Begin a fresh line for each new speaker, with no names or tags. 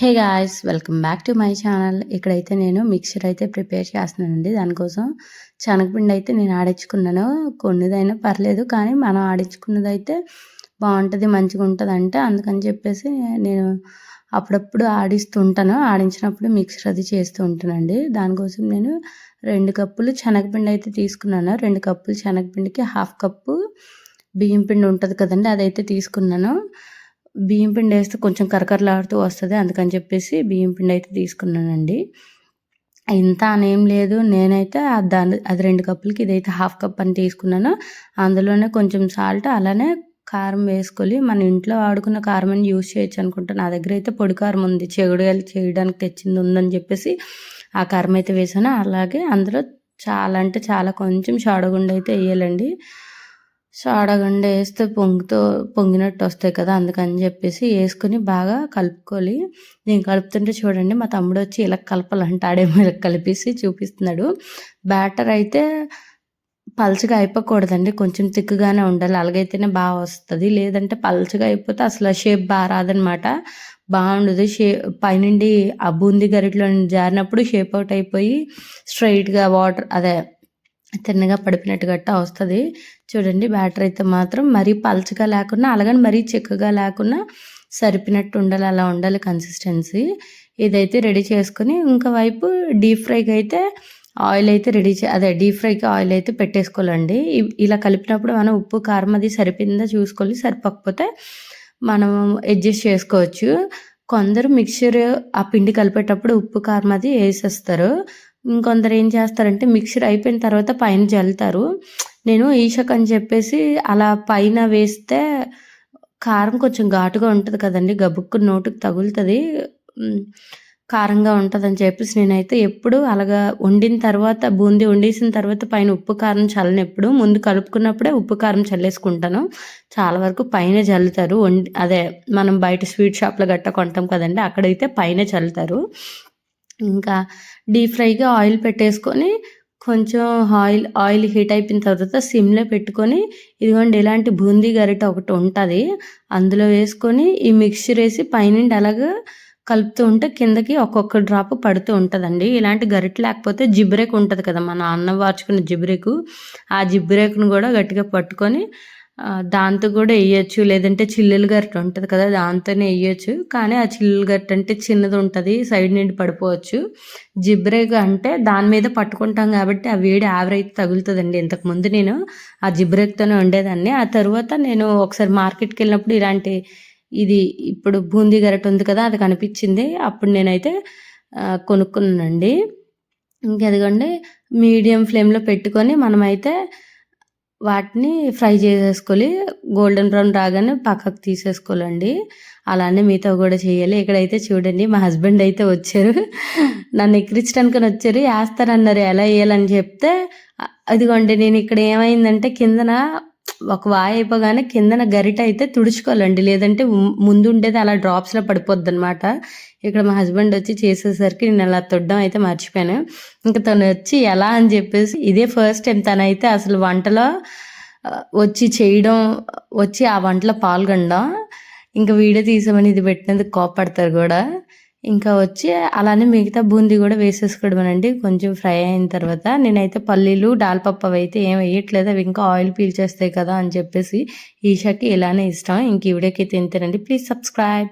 Hey guys welcome back to my channel ఇక్కడైతే నేను mixture అయితే ప్రిపేర్ చేస్తున్నానండి. దానికోసం శనగపిండి అయితే నేను ఆడించుకున్నాను. కొన్నిదైనా పర్లేదు కానీ మనం ఆడించుకున్నది అయితే బాగుంటుంది మంచిగా ఉంటుంది అంటే అందుకని చెప్పేసి నేను అప్పుడప్పుడు ఆడిస్తూ ఉంటాను. ఆడించినప్పుడు మిక్సర్ అది చేస్తూ ఉంటానండి దానికోసం నేను రెండు కప్పులు శనగపిండి అయితే తీసుకున్నాను. రెండు కప్పులు శనగపిండికి హాఫ్ కప్పు బియ్యం పిండి ఉంటుంది కదండి అదైతే తీసుకున్నాను. బియ్యం పిండి వేస్తే కొంచెం కరకరలాడుతూ వస్తుంది అందుకని చెప్పేసి బియ్యం పిండి అయితే తీసుకున్నానండి. ఇంత అనేం లేదు నేనైతే దాని అది రెండు కప్పులకి ఇదైతే హాఫ్ కప్ అని తీసుకున్నాను. అందులోనే కొంచెం సాల్ట్ అలానే కారం వేసుకొని మన ఇంట్లో వాడుకున్న కారం అని యూజ్ చేయొచ్చు అనుకుంటాను నా దగ్గర అయితే పొడి కారం ఉంది చెగుడు చేయడానికి తెచ్చింది ఉందని చెప్పేసి ఆ కారం అయితే వేసాను. అలాగే అందులో చాలా అంటే చాలా కొంచెం షాడగుండ అయితే వేయాలండి. సో అడగండి వేస్తే పొంగుతో పొంగినట్టు వస్తాయి కదా అందుకని చెప్పేసి వేసుకొని బాగా కలుపుకోవాలి. నేను కలుపుతుంటే చూడండి మా తమ్ముడు వచ్చి ఇలా కలపాలంటే ఆడేమో ఇలా కలిపేసి చూపిస్తున్నాడు. బ్యాటర్ అయితే పల్చగా అయిపోకూడదండి కొంచెం తిక్కుగానే ఉండాలి. అలాగైతేనే బాగా వస్తుంది. లేదంటే పల్చగా అయిపోతే అసలు షేప్ బాగా రాదనమాట. బాగుండదు. షే పైనుండి ఆ బూందీ గరిటలో జారినప్పుడు షేప్ అవుట్ అయిపోయి స్ట్రైట్గా వాటర్ అదే తిన్నగా పడిపినట్టు గట్టా వస్తుంది. చూడండి బ్యాటర్ అయితే మాత్రం మరీ పల్చగా లేకుండా అలాగని మరీ చిక్కగా లేకుండా సరిపినట్టు ఉండాలి అలా ఉండాలి కన్సిస్టెన్సీ ఇదైతే రెడీ చేసుకుని ఇంకా వైపు డీప్ ఫ్రైకి అయితే ఆయిల్ అయితే రెడీ చే అదే డీప్ ఫ్రైకి ఆయిల్ అయితే పెట్టేసుకోవాలండి. ఇలా కలిపినప్పుడు మనం ఉప్పు కారం అది సరిపోయిందా చూసుకోవాలి. సరిపోకపోతే మనం అడ్జస్ట్ చేసుకోవచ్చు. కొందరు మిక్చర్ ఆ పిండి కలిపేటప్పుడు ఉప్పు కారం అది వేసేస్తారు. ఇంకొందరు ఏం చేస్తారంటే మిక్సర్ అయిపోయిన తర్వాత పైన జల్లుతారు. నేను ఈషక్ అని చెప్పేసి అలా పైన వేస్తే కారం కొంచెం ఘాటుగా ఉంటుంది కదండి గబుక్కు నోటుకు తగులుతుంది. కారంగా ఉంటుందని చెప్పేసి నేనైతే ఎప్పుడు అలాగా వండిన తర్వాత బూందీ వండేసిన తర్వాత పైన ఉప్పు కారం చల్లనెప్పుడు ముందు కలుపుకున్నప్పుడే ఉప్పు కారం చల్లేసుకుంటాను. చాలా వరకు పైన చల్లుతారు వండి అదే మనం బయట స్వీట్ షాప్లో గట్ట కొంటాం కదండి అక్కడైతే పైన చల్లుతారు. ఇంకా డీప్ ఫ్రైగా ఆయిల్ పెట్టేసుకొని కొంచెం ఆయిల్ ఆయిల్ హీట్ అయిపోయిన తర్వాత సిమ్లో పెట్టుకొని ఇదిగోండి ఇలాంటి బూందీ గరిట ఒకటి ఉంటుంది. అందులో వేసుకొని ఈ మిక్చర్ వేసి పైనుండి అలాగా కలుపుతూ ఉంటే కిందకి ఒక్కొక్క డ్రాప్ పడుతూ ఉంటుందండి. ఇలాంటి గరిట లేకపోతే జిబ్రేక్ ఉంటుంది కదా మన అన్నం వార్చుకున్న జిబ్రేకు. ఆ జిబ్రేక్ను కూడా గట్టిగా పట్టుకొని దాంతో కూడా వేయచ్చు. లేదంటే చిల్లులు గరిటె ఉంటుంది కదా దాంతోనే వేయచ్చు. కానీ ఆ చిల్లులు గరిట అంటే చిన్నది ఉంటుంది సైడ్ నుండి పడిపోవచ్చు. జిబ్రేగ్ అంటే దాని మీద పట్టుకుంటాం కాబట్టి ఆ వేడి ఆవిరైతే తగులుతుందండి. ఇంతకుముందు నేను ఆ జిబ్రేక్తోనే ఉండేదాన్ని ఆ తర్వాత నేను ఒకసారి మార్కెట్కి వెళ్ళినప్పుడు ఇలాంటి ఇది ఇప్పుడు బూందీ గరిట ఉంది కదా అది కనిపించింది. అప్పుడు నేనైతే కొనుక్కున్నానండి. ఇంకెదిగండి మీడియం ఫ్లేమ్లో పెట్టుకొని మనమైతే వాటిని ఫ్రై చేసేసుకోవాలి గోల్డెన్ బ్రౌన్ రాగానే పక్కకు తీసేసుకోవాలండి. అలానే మీతో కూడా చేయాలి. ఇక్కడైతే చూడండి మా హస్బెండ్ అయితే వచ్చారు. నన్ను ఎక్కిరించడానికి వచ్చారు. వేస్తారన్నారు ఎలా వేయాలని చెప్తే అదిగోండి నేను ఇక్కడ ఏమైందంటే కిందన ఒక వాయి అయిపోగానే కిందన గరిట అయితే తుడుచుకోవాలండి. లేదంటే ముందు ఉండేది అలా డ్రాప్స్లో పడిపోద్ది అనమాట ఇక్కడ మా హస్బెండ్ వచ్చి చేసేసరికి నేను అలా తొడ్డం అయితే మర్చిపోయాను. ఇంకా తను వచ్చి ఎలా అని చెప్పేసి ఇదే ఫస్ట్ టైం తనైతే అసలు వంటలో వచ్చి చేయడం వచ్చి ఆ వంటలో పాల్గొనడం ఇంకా వీడియో తీసామని ఇది పెట్టినందుకు కోపడతారు కూడా. ఇంకా వచ్చి అలానే మిగతా బూందీ కూడా వేసేసుకోవడమేనండి కొంచెం ఫ్రై అయిన తర్వాత నేనైతే పల్లీలు డాల్ పప్పు అయితే ఏం వేయట్లేదు. అవి ఇంకా ఆయిల్ పీల్చేస్తాయి కదా అని చెప్పేసి ఈషాకి ఇలానే ఇష్టం. ఇంక ఈవిడకి తింటానండి ప్లీజ్ సబ్స్క్రైబ్.